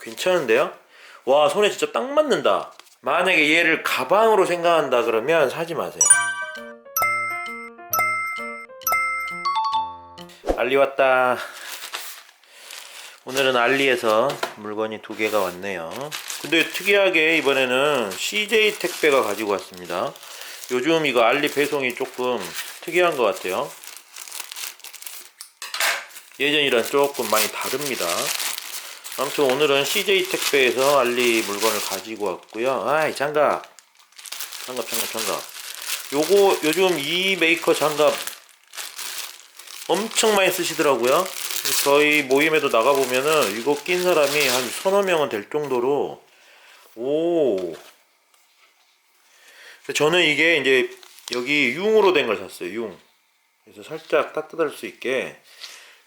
괜찮은데요? 와 손에 진짜 딱 맞는다. 만약에 얘를 가방으로 생각한다 그러면 사지 마세요. 알리 왔다. 오늘은 알리에서 물건이 두 개가 왔네요. 근데 특이하게 이번에는 CJ 택배가 가지고 왔습니다. 요즘 이거 알리 배송이 조금 특이한 것 같아요. 예전이랑 조금 많이 다릅니다 아무튼 오늘은 CJ 택배에서 알리 물건을 가지고 왔고요. 아이 장갑, 장갑, 장갑, 장갑. 요거 요즘 이 메이커 장갑 엄청 많이 쓰시더라고요. 저희 모임에도 나가 보면은 이거 낀 사람이 한 서너 명은 될 정도로 오. 저는 이게 이제 여기 융으로 된 걸 샀어요. 융. 그래서 살짝 따뜻할 수 있게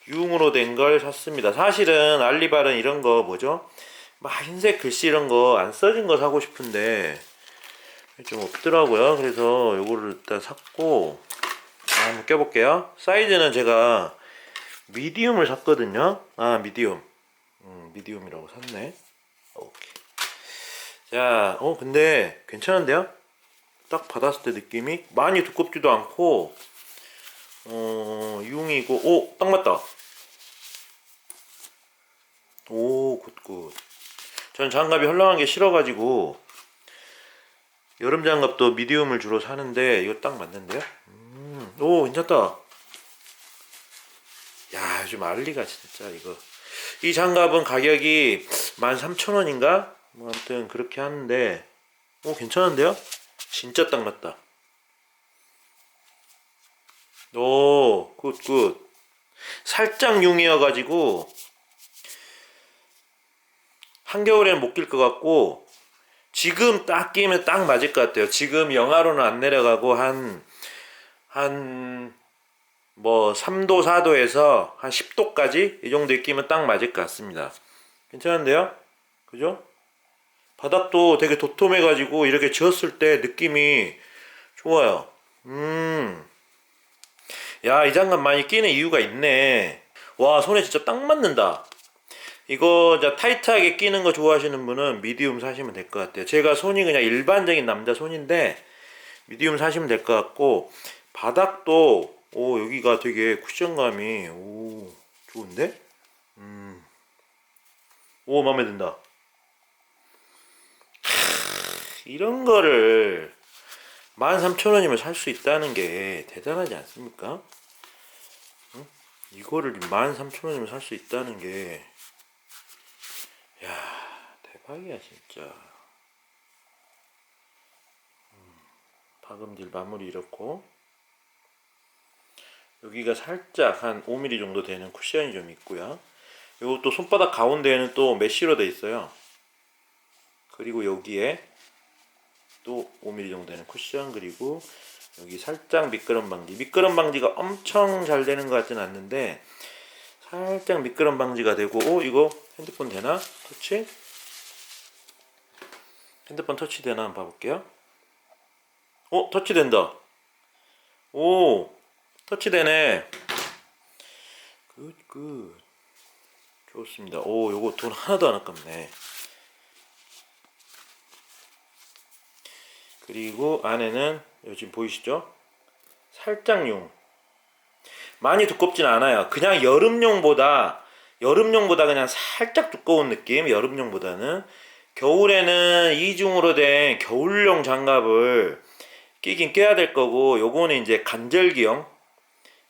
융으로 된 걸 샀습니다. 사실은 알리발은 이런 거 뭐죠? 막 흰색 글씨 이런 거 안 써진 거 사고 싶은데 좀 없더라고요. 그래서 요거를 일단 샀고 아, 한번 껴볼게요. 사이즈는 제가 미디움을 샀거든요. 아 미디움, 음, 미디움이라고 샀네. 오케이. 자, 어 근데 괜찮은데요? 딱 받았을 때 느낌이 많이 두껍지도 않고 어, 융이고, 오, 딱 맞다. 오, 굿굿. 전 장갑이 헐렁한 게 싫어가지고, 여름 장갑도 미디움을 주로 사는데, 이거 딱 맞는데요? 음, 오, 괜찮다. 야, 요즘 알리가 진짜 이거. 이 장갑은 가격이 13,000원인가? 뭐, 아무튼 그렇게 하는데, 오, 괜찮은데요? 진짜 딱 맞다. 오, 굿, 굿. 살짝 융이어가지고, 한겨울에는 못낄 것 같고, 지금 딱 끼면 딱 맞을 것 같아요. 지금 영하로는 안 내려가고, 한, 한, 뭐, 3도, 4도에서 한 10도까지? 이 정도에 끼면 딱 맞을 것 같습니다. 괜찮은데요? 그죠? 바닥도 되게 도톰해가지고, 이렇게 지었을 때 느낌이 좋아요. 음. 야, 이 장갑 많이 끼는 이유가 있네. 와, 손에 진짜 딱 맞는다. 이거 자 타이트하게 끼는 거 좋아하시는 분은 미디움 사시면 될 것 같아요. 제가 손이 그냥 일반적인 남자 손인데 미디움 사시면 될 것 같고 바닥도 오 여기가 되게 쿠션감이 오 좋은데? 음. 오 마음에 든다. 크, 이런 거를 13,000원이면 살 수 있다는 게 대단하지 않습니까? 응? 이거를 13,000원이면 살 수 있다는 게, 야 대박이야, 진짜. 음, 박음질 마무리 이렇고, 여기가 살짝 한 5mm 정도 되는 쿠션이 좀 있고요. 요것도 손바닥 가운데에는 또 메쉬로 돼 있어요. 그리고 여기에 또 5mm 정도 되는 쿠션 그리고 여기 살짝 미끄럼 방지. 미끄럼 방지가 엄청 잘 되는 것 같진 않는데 살짝 미끄럼 방지가 되고 오 이거 핸드폰 되나? 터치? 핸드폰 터치 되나? 한번 봐볼게요. 오 터치 된다. 오 터치 되네. 굿굿. 좋습니다. 오 요거 돈 하나도 안 아깝네 그리고 안에는 요즘 보이시죠? 살짝용. 많이 두껍진 않아요. 그냥 여름용보다 여름용보다 그냥 살짝 두꺼운 느낌. 여름용보다는 겨울에는 이중으로 된 겨울용 장갑을 끼긴 껴야 될 거고 요거는 이제 간절기용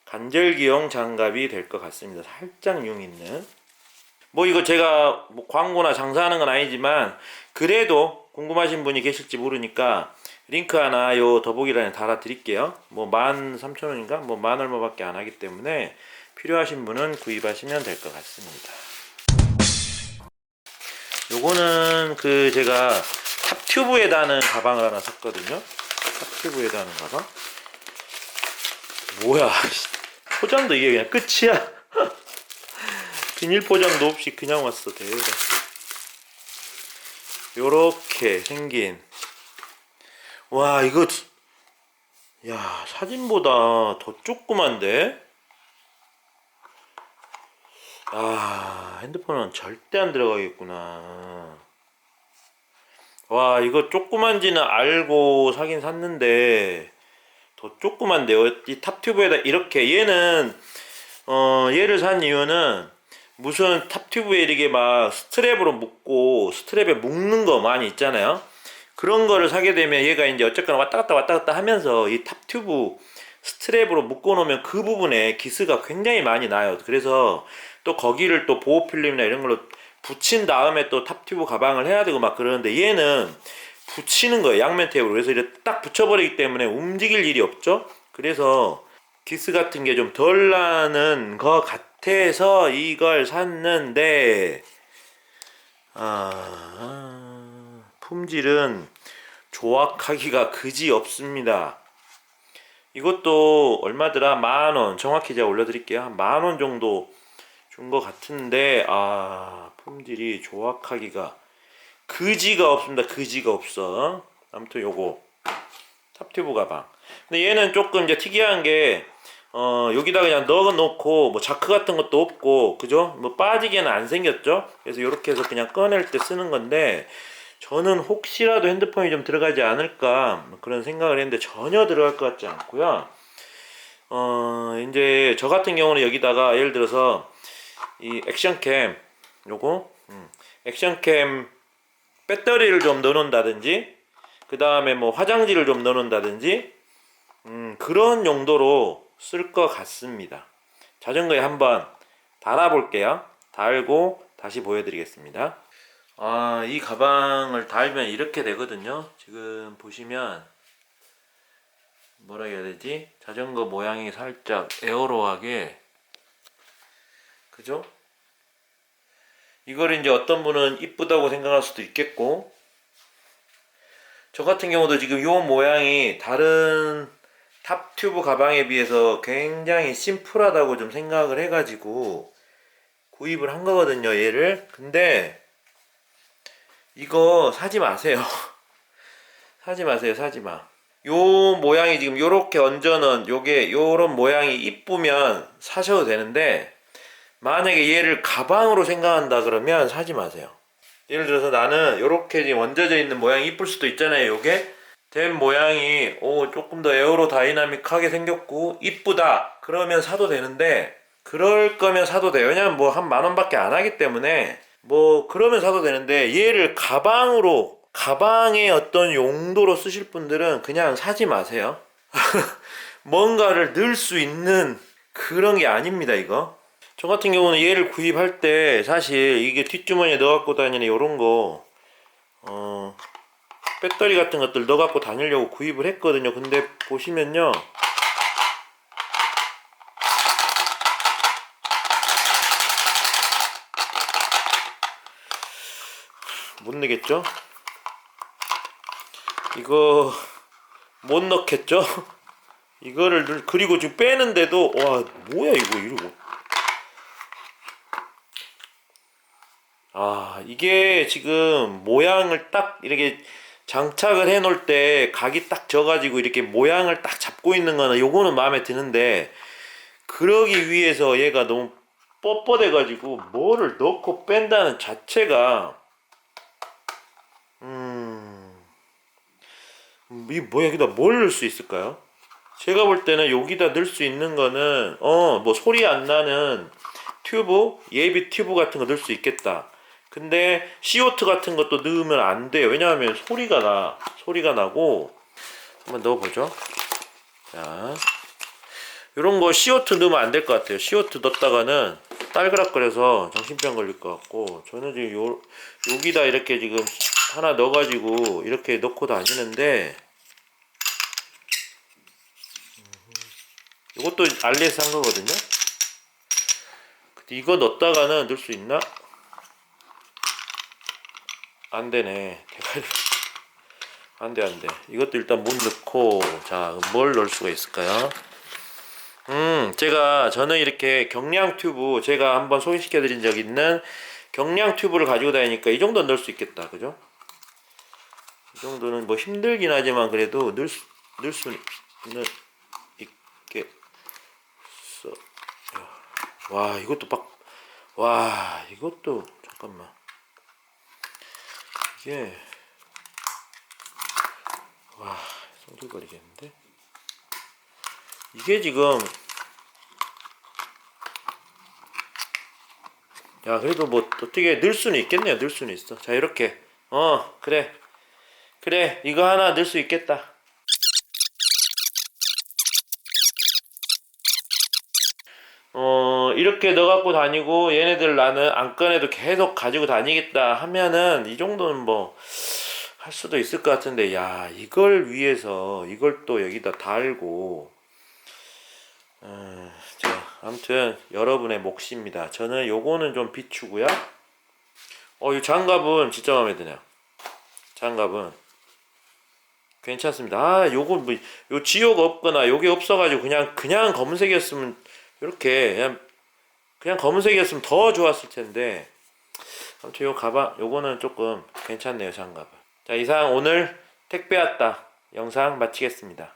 간절기용 장갑이 될 것 같습니다. 살짝 융 있는. 뭐 이거 제가 뭐 광고나 장사하는 건 아니지만 그래도 궁금하신 분이 계실지 모르니까 링크 하나 요 더보기란에 달아 드릴게요. 뭐 13,000원인가? 뭐 만 얼마밖에 안 하기 때문에 필요하신 분은 구입하시면 될 것 같습니다. 요거는 그 제가 탑튜브에 다는 가방을 하나 샀거든요. 탑튜브에 다는 가방. 뭐야? 포장도 이게 그냥 끝이야. 비닐 포장도 없이 그냥 왔어 대박. 요렇게 생긴 와 이거 야 사진보다 더 조그만데? 아 핸드폰은 절대 안 들어가겠구나. 와 이거 조그만지는 알고 사긴 샀는데 더 조그만데요? 이 탑튜브에다 이렇게 얘는 어 얘를 산 이유는 무슨 탑튜브에 이렇게 막 스트랩으로 묶고 스트랩에 묶는 거 많이 있잖아요 그런 거를 사게 되면 얘가 이제 어쨌거나 왔다 갔다 왔다 갔다 하면서 이 탑튜브 스트랩으로 묶어 놓으면 그 부분에 기스가 굉장히 많이 나요. 그래서 또 거기를 또 보호 필름이나 이런 걸로 붙인 다음에 또 탑튜브 가방을 해야 되고 막 그러는데 얘는 붙이는 거예요. 양면 테이프로. 그래서 이렇게 딱 붙여버리기 때문에 움직일 일이 없죠. 그래서 기스 같은 게 좀 덜 나는 것 같아서 이걸 샀는데 아, 품질은 조악하기가 그지 없습니다. 이것도 얼마더라? 만 원. 정확히 제가 올려드릴게요. 한 만 원 정도 준 것 같은데, 아, 품질이 조악하기가 그지가 없습니다. 그지가 없어. 아무튼 요거. 탑튜브 가방. 근데 얘는 조금 이제 특이한 게, 어, 여기다 그냥 넣어 놓고, 뭐, 자크 같은 것도 없고, 그죠? 뭐, 빠지게는 안 생겼죠? 그래서 이렇게 해서 그냥 꺼낼 때 쓰는 건데, 저는 혹시라도 핸드폰이 좀 들어가지 않을까 뭐 그런 생각을 했는데 전혀 들어갈 것 같지 않고요. 어 이제 저 같은 경우는 여기다가 예를 들어서 이 액션캠 요거 음, 액션캠 배터리를 좀 넣어놓는다든지 그 다음에 뭐 화장지를 좀 넣어놓는다든지 음, 그런 용도로 쓸 것 같습니다. 자전거에 한번 달아볼게요. 달고 다시 보여드리겠습니다. 아, 이 가방을 달면 이렇게 되거든요. 지금 보시면 뭐라 해야 되지? 자전거 모양이 살짝 에어로하게 그죠? 이걸 이제 어떤 분은 이쁘다고 생각할 수도 있겠고 저 같은 경우도 지금 요 모양이 다른 탑튜브 가방에 비해서 굉장히 심플하다고 좀 생각을 해가지고 구입을 한 거거든요 얘를 근데 이거 사지 마세요. 사지 마세요, 사지 마. 요 모양이 지금 요렇게 얹어놓은 요게 요런 모양이 이쁘면 사셔도 되는데 만약에 얘를 가방으로 생각한다 그러면 사지 마세요. 예를 들어서 나는 요렇게 지금 얹어져 있는 모양이 이쁠 수도 있잖아요. 요게 된 모양이 오 조금 더 에어로 다이나믹하게 생겼고 이쁘다 그러면 사도 되는데 그럴 거면 사도 돼요. 왜냐면 뭐 한 만 원밖에 안 하기 때문에 뭐 그러면 사도 되는데 얘를 가방으로 가방의 어떤 용도로 쓰실 분들은 그냥 사지 마세요. 뭔가를 넣을 수 있는 그런 게 아닙니다, 이거. 저 같은 경우는 얘를 구입할 때 사실 이게 뒷주머니에 넣어 갖고 다니는 이런 거 어, 배터리 같은 것들 넣어 갖고 다니려고 구입을 했거든요. 근데 보시면요. 못 넣겠죠? 이거 못 넣겠죠? 이거를 넣- 그리고 지금 빼는데도 와 뭐야 이거 이러고 아 이게 지금 모양을 딱 이렇게 장착을 해 놓을 때 각이 딱 져가지고 이렇게 모양을 딱 잡고 있는 거는 요거는 마음에 드는데 그러기 위해서 얘가 너무 뻣뻣해 가지고 뭐를 넣고 뺀다는 자체가 이 뭐야 여기다 뭘 넣을 수 있을까요? 제가 볼 때는 여기다 넣을 수 있는 거는 어 뭐 소리 안 나는 튜브 예비 튜브 같은 거 넣을 수 있겠다. 근데 CO2 같은 것도 넣으면 안 돼요. 왜냐하면 소리가 나 소리가 나고 한번 넣어보죠. 자, 이런 거 CO2 넣으면 안 될 것 같아요. CO2 넣었다가는 딸그락거려서 정신병 걸릴 것 같고 저는 지금 요 여기다 이렇게 지금 하나 넣어가지고 이렇게 넣고 다니는데 이것도 알리에서 산 거거든요. 근데 이거 넣었다가는 넣을 수 있나? 안 되네. 안 돼, 안 돼. 이것도 일단 못 넣고, 자, 뭘 넣을 수가 있을까요? 음, 제가, 저는 이렇게 경량 튜브, 제가 한번 소개시켜 드린 적 있는 경량 튜브를 가지고 다니니까 이 정도는 넣을 수 있겠다. 그죠? 이 정도는 뭐 힘들긴 하지만 그래도 수, 넣을 수는 있겠어. 와, 이것도 막, 와 이것도 잠깐만. 이게 와 손들거리겠는데? 이게 지금 야 그래도 뭐 어떻게 늘 수는 있겠네요. 늘 수는 있어. 자 이렇게. 어 그래 그래 이거 하나 넣을 수 있겠다. 어 이렇게 넣어 갖고 다니고 얘네들 나는 안 꺼내도 계속 가지고 다니겠다 하면은 이 정도는 뭐 할 수도 있을 것 같은데 야 이걸 위해서 이걸 또 여기다 달고. 음, 자 아무튼 여러분의 몫입니다. 저는 요거는 좀 비추고요. 어이 장갑은 진짜 마음에 드네요. 장갑은 괜찮습니다. 아 요거 뭐 요 지효가 없거나 요게 없어가지고 그냥 그냥 검은색이었으면 이렇게 그냥 그냥 검은색이었으면 더 좋았을 텐데. 아무튼 요 가방 요거는 조금 괜찮네요 장갑은. 자 이상 오늘 택배 왔다. 영상 마치겠습니다